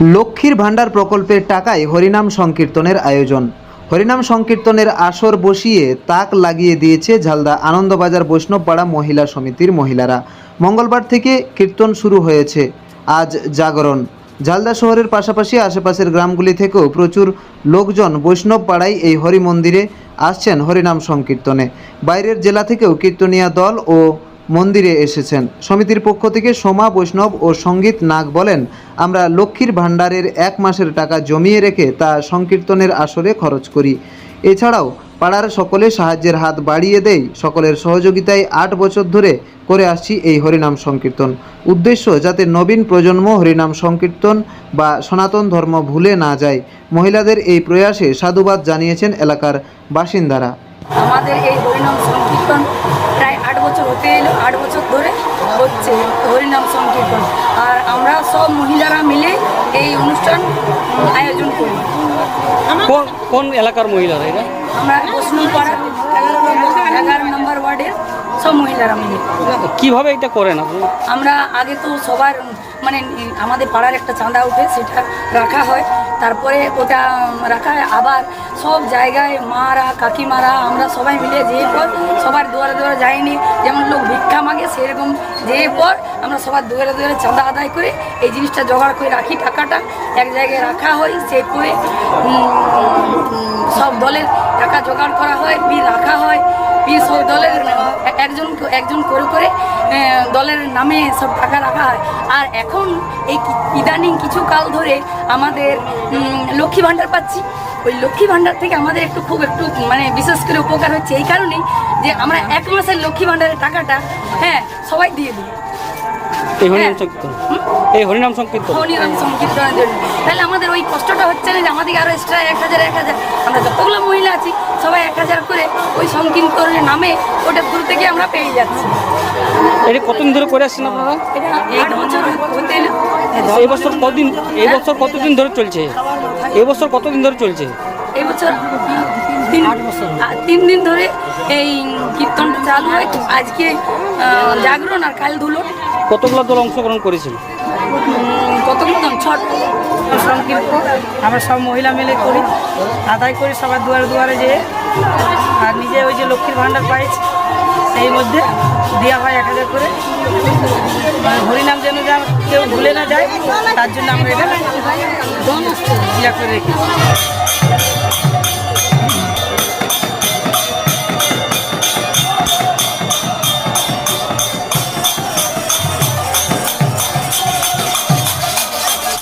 লক্ষ্মীর ভাণ্ডার প্রকল্পের টাকায় হরিনাম সংকীর্তনের আয়োজন। হরিনাম সংকীর্তনের আসর বসিয়ে তাক লাগিয়ে দিয়েছে ঝালদা আনন্দবাজার বৈষ্ণবপাড়া মহিলা সমিতির মহিলারা। মঙ্গলবার থেকে কীর্তন শুরু হয়েছে। আজ জাগরণ। ঝালদা শহরের পাশাপাশি আশেপাশের গ্রামগুলি থেকেও প্রচুর লোকজন বৈষ্ণবপাড়ায় এই হরি মন্দিরে আসছেন হরিনাম সংকীর্তনে। বাইরের জেলা থেকেও কীর্তনীয় দল ও মন্দিরে এসেছেন। সমিতির পক্ষ থেকে সোমা, বৈষ্ণব ও সংগীত নাগ বলেন, আমরা লক্ষ্মীর ভাণ্ডারের এক মাসের টাকা জমিয়ে রেখে তা সংকীর্তনের আসরে খরচ করি। এছাড়াও পাড়ার সকলে সাহায্যের হাত বাড়িয়ে দেয় সকলের সহযোগিতায় আট বছর ধরে করে আসছি এই হরিনাম সংকীর্তন। উদ্দেশ্য, যাতে নবীন প্রজন্ম হরিনাম সংকীর্তন বা সনাতন ধর্ম ভুলে না যায়। মহিলাদের এই প্রয়াসে সাধুবাদ জানিয়েছেন এলাকার বাসিন্দারা। আমাদের এই হরিনাম সংকীর্তন প্রায় আট বছর হতে এলো আট বছর ধরে হচ্ছে হরিনাম সংকীর্তন। আর আমরা সব মহিলারা মিলে এই অনুষ্ঠান আয়োজন করি। কোন কোন এলাকার মহিলারা এরা? আমরা প্রশ্ন এগারো সব মহিলারা মিলে। কীভাবে এটা করেন না আমরা আগে তো সবার মানে আমাদের পাড়ার একটা চাঁদা উঠে সেটা রাখা হয়। তারপরে ওটা রাখা হয়। আবার সব জায়গায় মারা কাকিমারা আমরা সবাই মিলে যেয়ে পর সবার দুয়ারে দুয়ারে যাইনি। যেমন লোক মাগে সেরকম যেয়ে পর আমরা সবার দুয়ারে দুয়ারে চাঁদা আদায় করে এই জিনিসটা জোগাড় করে রাখি, টাকাটা এক জায়গায় রাখা হয় সে করে সব দলের টাকা জোগাড় করা হয় বি রাখা হয় বি সব দলের, একজন একজন করে করে দলের নামে সব টাকা রাখা হয়। আর এখন এই ইদানিং কিছু কাল ধরে আমাদের লক্ষ্মী ভাণ্ডার পাচ্ছি। ওই লক্ষ্মী ভাণ্ডার থেকে আমাদের একটু খুব একটু মানে বিশেষ করে উপকার হচ্ছে এই কারণেই যে আমরা এক মাসের লক্ষ্মী ভাণ্ডারের টাকাটা হ্যাঁ। সবাই দিয়ে দিই এই হরিনাম হ্যাঁ। সংকীর্তন। এই হরিনাম সংকীর্তন। হরিনাম সংকীর্তনের জন্য। তাহলে আমাদের ওই কষ্টটা হচ্ছে না যে আমাদেরকে আরও এক্সট্রা এক হাজার এক হাজার। আমরা যতগুলো মহিলা আছি সবাই এক হাজার করে ওই সংকীর্তনের নামে ওটা দূর থেকে আমরা পেয়ে যাচ্ছি। এটা কতদিন ধরে করে আসছেন আপনারা? আট বছর হতে। এই বছর কতদিন এই বছর কতদিন ধরে চলছে? এই বছর কতদিন ধরে চলছে? এই বছর তিন তিন দিন ধরে এই কীর্তনটা চালু হয় আজকে জাগরণ আর কাল ধুলো কতগুলো দল অংশগ্রহণ করেছিল কতগুলো দাম ছট সংকীর্তন আমরা সব মহিলা মিলে করি। আদায় করি সবার দুয়ারে দুয়ারে যেয়ে। আর নিজে ওই যে লক্ষ্মীর ভাণ্ডার পাইছি সেই মধ্যে দেওয়া হয় এক হাজার করে। হরিনাম যেন যা কেউ ভুলে না যায় তার জন্য আমরা এটা ইয়া করে রেখেছি।